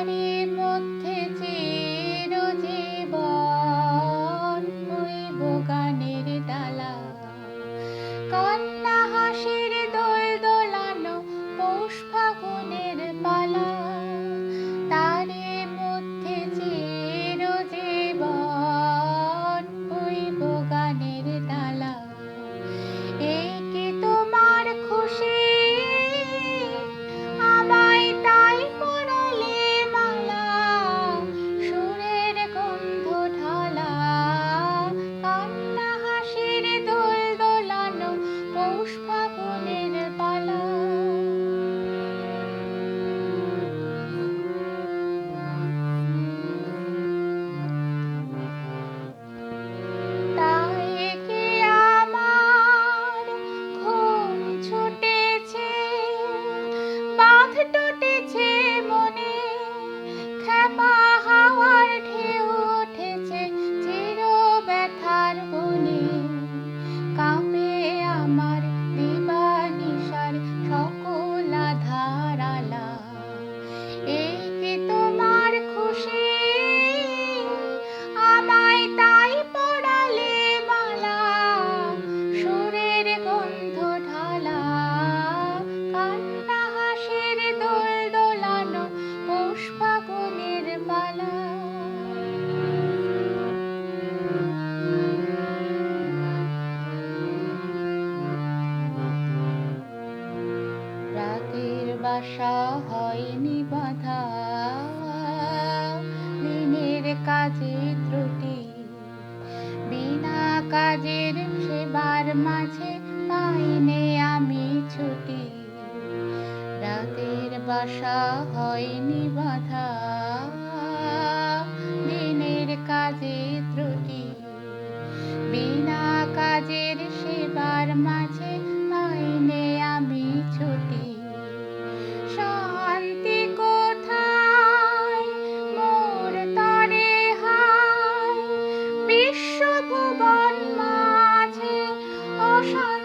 তারি মধ্যে চিরজীবন। রাতের বাসা হয়নি বাধা। দিনের কাজে ত্রুটি। বিনা কাজের সেবার মাঝে পাইনে আমি ছুটি। রাতের বাসা হয়নি বাধা। কাজে ত্রুটি। বিনা কাজের সেবার মাঝে মাইনে আমি ছুটি। শান্তি কোথায়? মোর তরে হায়। মাঝে অশান্তি